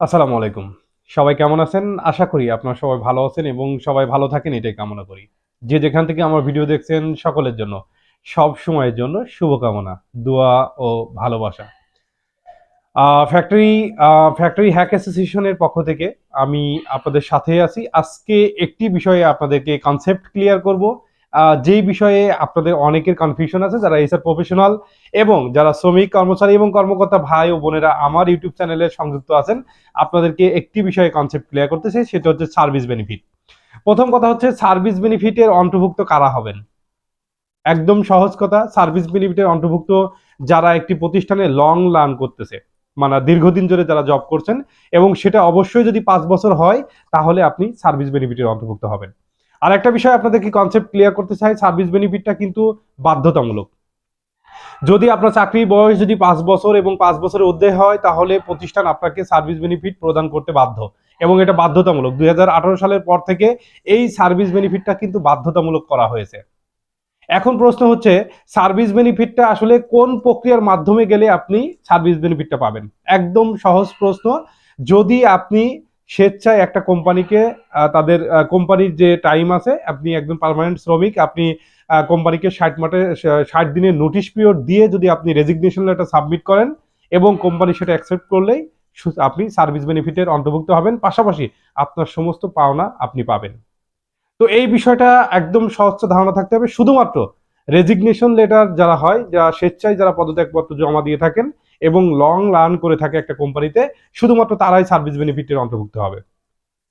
আসসালামু আলাইকুম। সবাই কেমন আছেন? আশা করি আপনারা সবাই ভালো আছেন এবং সবাই ভালো থাকেন, এটাই কামনা করি। যে যেখান থেকে আমার ভিডিও দেখছেন, সকলের জন্য, সব সময়ের জন্য শুভকামনা, দোয়া ও ভালোবাসা। ফ্যাক্টরি ফ্যাক্টরি হ্যাক অ্যাসোসিয়েশনের পক্ষ থেকে আমি আপনাদের সাথে আছি। আজকে একটি বিষয়ে আপনাদেরকে কনসেপ্ট ক্লিয়ার করব। যেই বিষয়ে আপনাদের অনেকের কনফিউশন আছে, যারা এসআর প্রফেশনাল এবং যারা শ্রমিক, কর্মচারী এবং কর্মকর্তা ভাই ও বোনেরা আমার ইউটিউব চ্যানেলে সংযুক্ত আছেন, আপনাদেরকে একটি বিষয়ে কনসেপ্ট ক্লিয়ার করতে চাই সেটা হচ্ছে সার্ভিস বেনিফিট প্রথম কথা হচ্ছে সার্ভিস বেনিফিটের অন্তর্ভুক্ত কারা হবেন? একদম সহজ কথা সার্ভিস বেনিফিটের অন্তর্ভুক্ত যারা একটি প্রতিষ্ঠানে লং লার্ন করতেছে মানে দীর্ঘদিন ধরে যারা জব করছেন, এবং সেটা অবশ্যই যদি পাঁচ বছর হয়, তাহলে আপনি সার্ভিস বেনিফিটের অন্তর্ভুক্ত হবেন। আর একটা বিষয় আপনাদেরকে কনসেপ্ট ক্লিয়ার করতে চাই সার্ভিস বেনিফিটটা কিন্তু বাধ্যতামূলক। যদি আপনার চাকরি বয়স যদি পাঁচ বছর এবং পাঁচ বছরের ঊর্ধ্বে হয়, তাহলে প্রতিষ্ঠান আপনাকে সার্ভিস বেনিফিট প্রদান করতে বাধ্য। এবং এটা বাধ্যতামূলক। দুই হাজার আঠারো সালের পর থেকে এই সার্ভিস বেনিফিটটা কিন্তু বাধ্যতামূলক করা হয়েছে। এখন প্রশ্ন হচ্ছে সার্ভিস বেনিফিটটা আসলে কোন প্রক্রিয়ার মাধ্যমে গেলে আপনি সার্ভিস বেনিফিটটা পাবেন? একদম সহজ প্রশ্ন। যদি আপনি স্বেচ্ছায় একটা কোম্পানিকে তাদের কোম্পানির যে টাইম আছে, আপনি একজন পার্মানেন্ট শ্রমিক, আপনি কোম্পানিকে ষাট মাসে ষাট দিনের নোটিশ পিরিয়ড দিয়ে যদি আপনি রেজিগনেশন লেটার সাবমিট করেন এবং কোম্পানি সেটা অ্যাকসেপ্ট করলেই আপনি সার্ভিস বেনিফিটের অন্তর্ভুক্ত হবেন। পাশাপাশি আপনার সমস্ত পাওনা আপনি পাবেন। তো এই বিষয়টা একদম সহজ ধারণা থাকতে হবে। শুধুমাত্র রেজিগনেশন লেটার যারা হয়, যারা স্বেচ্ছায় যারা পদত্যাগপত্র জমা দিয়ে থাকেন এবং লং লার্ন করে থাকে একটা কোম্পানিতে শুধুমাত্র তারাই সার্ভিস বেনিফিটের অন্তর্ভুক্ত হবে।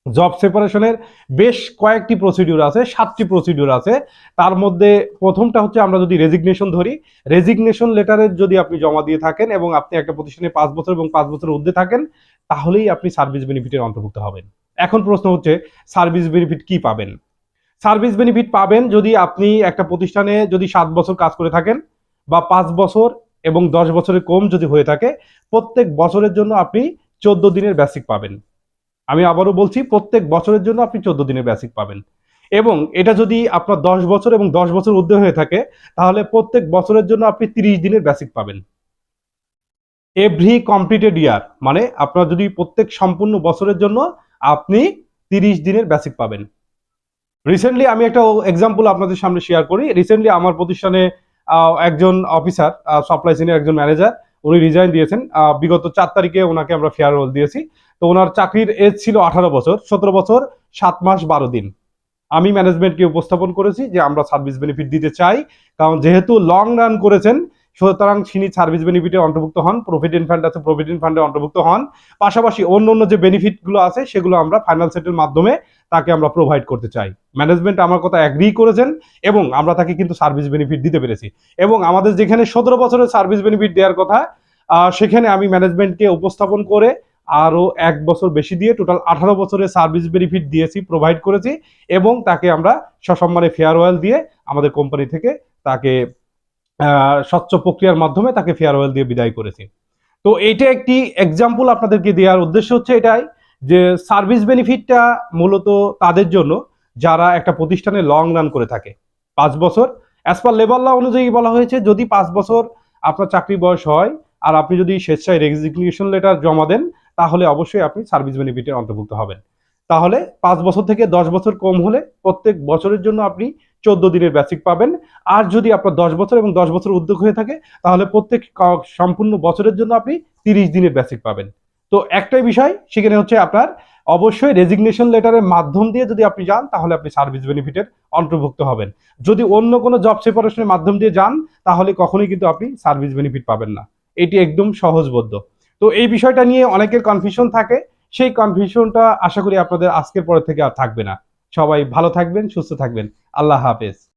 জব সেপারেশনের বেশ কয়েকটি প্রসিডিউর আছে, সাতটি প্রসিডিউর আছে। তার মধ্যে প্রথমটা হচ্ছে আমরা যদি রেজিগনেশন ধরি রেজিগনেশন লেটারের যদি আপনি জমা দিয়ে থাকেন এবং আপনি একটা প্রতিষ্ঠানে পাঁচ বছর এবং পাঁচ বছরের ঊর্ধ্বে থাকেন, তাহলেই আপনি সার্ভিস বেনিফিটের অন্তর্ভুক্ত হবেন। এখন প্রশ্ন হচ্ছে সার্ভিস বেনিফিট কি পাবেন? সার্ভিস বেনিফিট পাবেন যদি আপনি একটা প্রতিষ্ঠানে যদি সাত বছর কাজ করে থাকেন বা পাঁচ বছর এবং দশ বছরের কম যদি হয়ে থাকে, প্রত্যেক বছরের জন্য আপনি চোদ্দ দিনের বেসিক পাবেন। আমি আবারও বলছি, প্রত্যেক বছরের জন্য আপনি চোদ্দ দিনের বেসিক পাবেন। এবং এটা যদি আপনার দশ বছর এবং দশ বছর ঊর্ধ্বে হয়ে থাকে, তাহলে প্রত্যেক বছরের জন্য আপনি তিরিশ দিনের বেসিক পাবেন। এভরি কমপ্লিটেড ইয়ার মানে আপনার যদি প্রত্যেক সম্পূর্ণ বছরের জন্য আপনি তিরিশ দিনের বেসিক পাবেন। রিসেন্টলি আমি একটা এক্সাম্পল আপনাদের সামনে শেয়ার করি। রিসেন্টলি আমার প্রতিষ্ঠানে একজন অফিসার সাপ্লাই চেনের একজন ম্যানেজার উনি রিজাইন দিয়েছেন। বিগত চার তারিখে ওনাকে আমরা ফেয়ারওয়েল দিয়েছি। তো ওনার চাকরির এজ ছিল আঠারো বছর। সতেরো বছর, সাত মাস, বারো দিন। আমি ম্যানেজমেন্টকে উপস্থাপন করেছি যে আমরা সার্ভিস বেনিফিট দিতে চাই। কারণ যেহেতু লং রান করেছেন সুতরাং তিনি সার্ভিস বেনিফিটে অন্তর্ভুক্ত হন প্রভিডেন্ট ফান্ড আছে প্রভিডেন্ট ফান্ডে অন্তর্ভুক্ত হন। পাশাপাশি অন্য অন্য যে বেনিফিটগুলো আছে, সেগুলো আমরা ফাইনাল সেটের মাধ্যমে তাকে আমরা প্রোভাইড করতে চাই। ম্যানেজমেন্ট আমার কথা অ্যাগ্রি করেছেন এবং আমরা তাকে কিন্তু সার্ভিস বেনিফিট দিতে পেরেছি। এবং আমাদের যেখানে সতেরো বছরের সার্ভিস বেনিফিট দেওয়ার কথা সেখানে আমি ম্যানেজমেন্টকে উপস্থাপন করে আরও এক বছর বেশি দিয়ে টোটাল আঠারো বছরের সার্ভিস বেনিফিট দিয়েছি প্রোভাইড করেছি এবং তাকে আমরা সসম্মানে ফেয়ারওয়েল দিয়ে আমাদের কোম্পানি থেকে তাকে স্বচ্ছ প্রক্রিয়ার মাধ্যমে তাকে ফেয়ারওয়েল দিয়ে বিদায় করেছি। তো এইটা একটি এক্সাম্পল আপনাদেরকে দেওয়ার উদ্দেশ্য হচ্ছে এটাই যে সার্ভিস বেনিফিটটা মূলত তাদের জন্য যারা একটা প্রতিষ্ঠানে লং রান করে থাকে। পাঁচ বছর অ্যাজ পার লেবার ল অনুযায়ী বলা হয়েছে, যদি পাঁচ বছর আপনার চাকরি বয়স হয় আর আপনি যদি স্বেচ্ছায় রেজিগনেশন লেটার জমা দেন, তাহলে অবশ্যই আপনি সার্ভিস বেনিফিটের অন্তর্ভুক্ত হবেন। তাহলে পাঁচ বছর থেকে দশ বছর কম হলে প্রত্যেক বছরের জন্য আপনি চোদ্দ দিনের বেসিক পাবেন। আর যদি আপনার দশ বছর এবং দশ বছর উদ্যোগ হয়ে থাকে, তাহলে প্রত্যেক সম্পূর্ণ বছরের জন্য আপনি তিরিশ দিনের বেসিক পাবেন। তো একটাই বিষয়, সেখানে হচ্ছে আপনার অবশ্যই রেজিগনেশন লেটারের মাধ্যম দিয়ে যদি আপনি যান, তাহলে আপনি সার্ভিস বেনিফিটের অন্তর্ভুক্ত হবেন। যদি অন্য কোনো জব সেপারেশনের মাধ্যম দিয়ে যান, তাহলে কখনোই কিন্তু আপনি সার্ভিস বেনিফিট পাবেন না। এটি একদম সহজবোধ্য। তো এই বিষয়টা নিয়ে অনেকের কনফিউশন থাকে। সেই কনফিউশনটা আশা করি আপনাদের আজকের পরে থেকে আর থাকবে না। সবাই ভালো থাকবেন, সুস্থ থাকবেন। আল্লাহ হাফেজ।